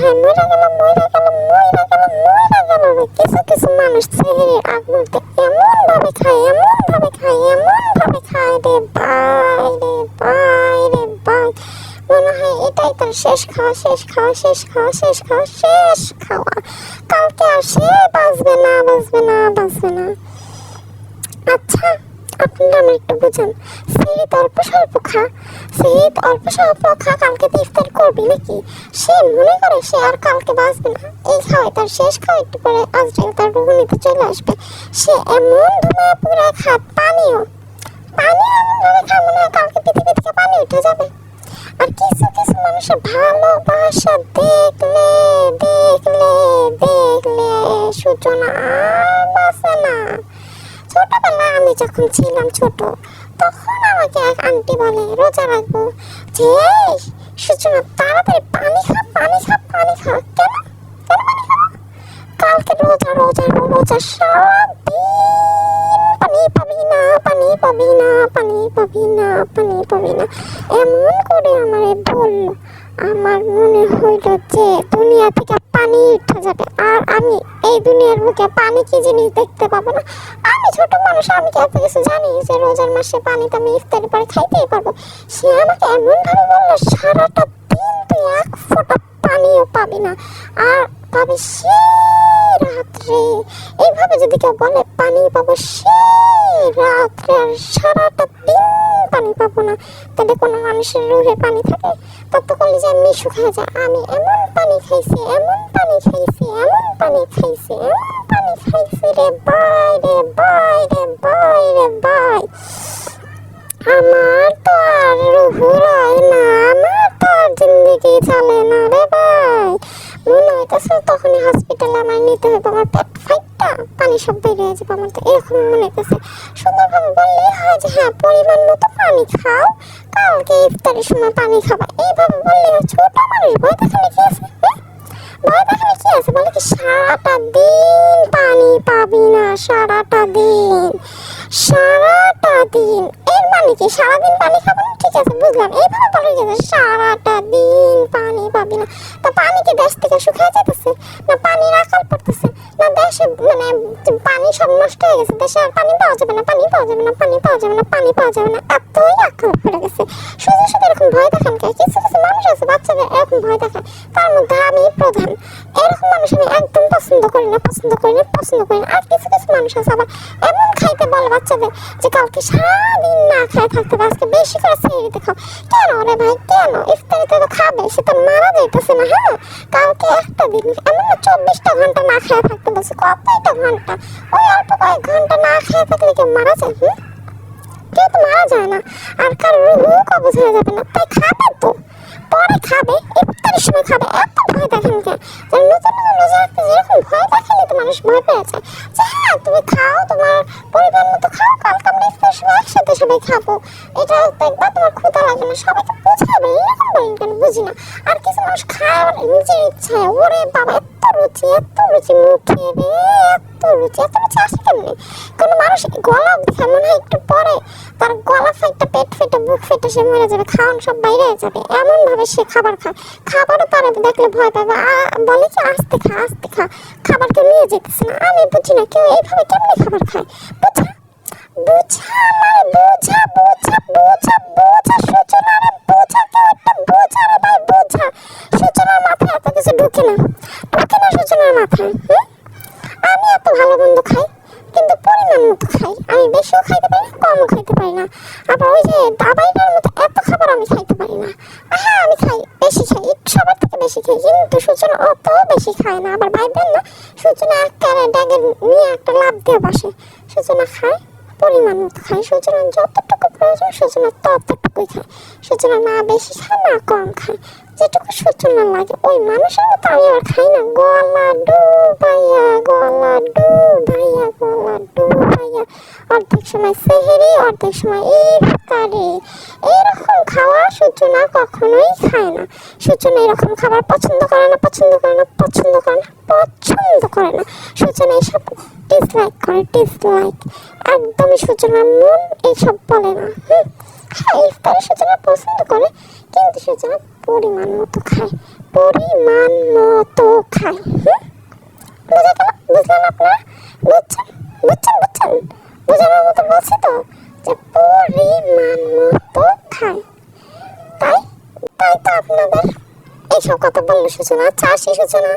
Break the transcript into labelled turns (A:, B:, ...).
A: খায় মরে গেল মরে গেল মরে গেল মরে গেল রে কিছু কিছু মানুষ সেহেরি আগ মুহূর্তে এমন ভাবে খায় এমন ভাবে খায় এমন ভাবে খায় রে ভাই রে ভাই রে ভাই। মনে হয় এটাই তার শেষ খাওয়া শেষ খাওয়া শেষ খাওয়া শেষ খাওয়া শেষ খাওয়া। কালকে আর সে বাঁচবে না বাঁচবে না বাঁচবে না। আচ্ছা। আপনারা আমার একটু বুঝান। সেহিত অল্প স্বল্প খা। সেহিত অল্প স্বল্প খা, কালকে তো ইফতার করবি নাকি? সে মনে করে সে আর কালকে বাঁচবে না। এই খাওয়াই তার শেষ খাওয়া একটু পরে আজরাইল তার রুগুনিতে চলে আসবে। সে এমন ধুমা পুরা খা, পানিও। পানিও এমনভাবে খা মনে হয় কালকে পৃথিবী থেকে পানি উঠে যাবে। আর কিছু কিছু মানুষের ভালোবাসা দেখলে দেখলে দেখলে সূচনা আর বাঁচে না। ছোটবেলায় আমি যখন ছিলাম ছোট তখন আমাকে এক আন্টি বলে রোজা রাখব। যে "এই, সূচনা তাড়াতাড়ি পানি খা পানি খা পানি খা। কেন? কেন কালকে রোজা রোজা রোজা সারাদিন পানি পাবি না পানি পাবি না পানি পাবি না পানি পাবি না। এমন করে আমারে বলল আমার মনে হইল যে দুনিয়া থেকে পানি উঠে যাবে। আর আমি এই দুনিয়ার বুকে পানি কি জিনিস দেখতে পাবো না? আমি ছোট মানুষ, আমি কি এত কিছু জানি যে রোজার মাসে পানি তো আমি ইফতারি পরে খাইতেই পারব? সে আমাকে এমন ভাবে বলল, সারাটা দিন তুই এক ফোঁটা পানিও পাবি না, আর পাবি সেই রাত্রে। এইভাবে যদি কেউ বলে, পানি পাবো সেই রাত্রে, আর সারাটা দিন পানি পাবো না। তাহলে কোনো মানুষের রুহে পানি থাকে তত করলে যে এমনি শুকিয়ে যায় আমি এমন পানি খাইছি, এমন পানি খাইছি, এমন পানি খাইছি, এমন পানি খাইছি রে বাই রে বাই রে বাই রে বাই আমার তো আর রুহুরাই না, আমার তো আর জিন্দগি চলে না রে ভাই। মনে হইতেছে তখনই হসপিটালে আমার নিতে হবে আমার পেট ফাইটটা পানি সব বেরিয়ে যাবে আমার তো এরকম মনে হইতেছে। সুন্দরভাবে বললেই হয় যে হ্যাঁ পরিমাণ মতো পানি খাও। কালকে ইফতারের সময় পানি খাবা। এইভাবে বললে ছোট মানুষ ভয় দেখালে কি আছে? হুম? ভয় দেখালে কি আছে? বলে কি, সারাটা দিন পানি পাবি না, সারাটা দিন সারাটা দিন। এর মানে কি? সারাদিন পানি খাব না? ঠিক আছে, বুঝলাম। এইভাবে বলে গেছে সারাটা দিন পানি পাবি না। তো পানি কি দেশ থেকে শুকিয়ে যেতেছে না পানি রাখাল পড়তেছে? দেশে মানে পানি সব নষ্ট হয়ে গেছে, দেশে আর পানি পাওয়া যাবে না, পানি পাওয়া যাবে না, পানি পাওয়া যাবে না, পানি পাওয়া যাবে না, এতই রাখাল পড়ে গেছে। শুধু শুধু এরকম ভয় দেখান কে? কিছু কিছু মানুষ আছে, বাচ্চাদের এরকম ভয় দেখায় তার মধ্যে আমি প্রধান। এরকম মানুষ আমি একদম পছন্দ করি না, পছন্দ করি না, পছন্দ করি না। আর কিছু কিছু মানুষ আছে আবার এমন খাইতে বলে বাচ্চাদের যে কালকে সারাদিন না খেয়ে থাকতে হবে আজকে বেশি করে সিঁড়িতে খাও কেন রে ভাই, কেন? ইফতারিতে তো খাবে, সে তো মারা যাইতেছে না হ্যাঁ? কালকে একটা দিন, এমন না চব্বিশটা ঘণ্টা না খেয়ে থাকতে বলছে কতটা ঘণ্টা? ওই অল্প কয়েক ঘণ্টা না খেয়ে থাকলে কেউ মারা যায়, হুম? কেউ তো মারা যায় না। আর কার রুহু কবজ হয়ে যাবে না। তাই খাবে তো। পরে খাবে, ইফতারের সময় খাবে। এত ভয় দেখেন কেন যে নতুন নতুন রোজা রাখতে যেরকম ভয় দেখালে তো মানুষ ভয় পেয়ে যায়। যে হ্যাঁ তুমি খাও, তোমার পরিবার মতো খাও কালকে আমরা ইফতারের সময় একসাথে সবাই খাব। এটা দেখবা তোমার ক্ষুধা লাগে না সবাইকে বোঝাবে এরকম কেন বুঝি না আর কিছু মানুষ খায় নিজের ইচ্ছায়। ওরে বাবা, এত রুচি এত রুচি মুখে রে, এত রুচি এত রুচি আসে কেমনি? কোনো মানুষ গলা দেখে মনে হয় একটু পরে তার গলা ফেটে পেট ফেটে বুক ফেটে সে মরে যাবে, খাওয়ান সব বাইরে যাবে। এমন ভাবে সে খাবার খায়। খাবারও তার দেখলে ভয় পাবে বলে কি, আস্তে খা আস্তে খা, খাবার কেউ নিয়ে যেতেছে না। আমি বুঝি না কেউ এইভাবে কেমনি খাবার খায়? বুঝা? বুঝা আমার বোঝা বোঝা বোঝা বোঝা সূচনা বোঝা একটা বোঝা রে ভাই মাথায় এত কিছু ঢুকে না। ঢুকে না সূচনার মাথায়? আমি এত ভালো মন্দ খাই, কিন্তু পরিমাণ মতো খাই। আমি বেশিও খাইতে পারি না, কমও খাইতে পারি না। আবার ওই যে দাবাইটার মতো এত খাবার আমি খাইতে পারি না। হ্যাঁ আমি খাই, বেশি খাই সবার থেকে বেশি খাই, কিন্তু সূচনা অত বেশি খায় না। আবার ভাইবেন না, সূচনা একটা ড্যাগে নিয়ে একটা লাভ দিয়ে বসে। সূচনা খায়। পরিমাণ মতো খায়। সূচনা যতটুকু প্রয়োজন সূচনা ততটুকুই খায়। সূচনা না বেশি খায় না কম খায়। যেটুকু সূচনা লাগে। ওই মানুষের মতো আমি আর খাই না। গলা ডুবাইয়া গলা ডুবাইয়া গলা ডুবাইয়া। অর্ধেক সময় সেহেরি, অর্ধেক সময় ইফতারি এরকম খাওয়া সূচনা কখনোই খায় না। সূচনা এরকম খাবার পছন্দ করে না, পছন্দ করে না, পছন্দ করে না। পছন্দ করে না। সূচনা এইসব ডিসলাইক করে ডিসলাইক একদমই সূচনার মন এইসব বলে না হ্যাঁ ইফতারের সূচনা পছন্দ করে, কিন্তু সূচনা পরিমাণ মতো খায়। পরিমাণ মতো খায়, হুম? বুঝে গেল বুঝলেন আপনারা? বুঝছেন? বুঝছেন বুঝছেন? বোঝানোর মতো বলছি তো, যে পরিমাণ মতো খায়। তাই তাই তো আপনাদের এইসব কথা বলল সূচনা আসি সূচনা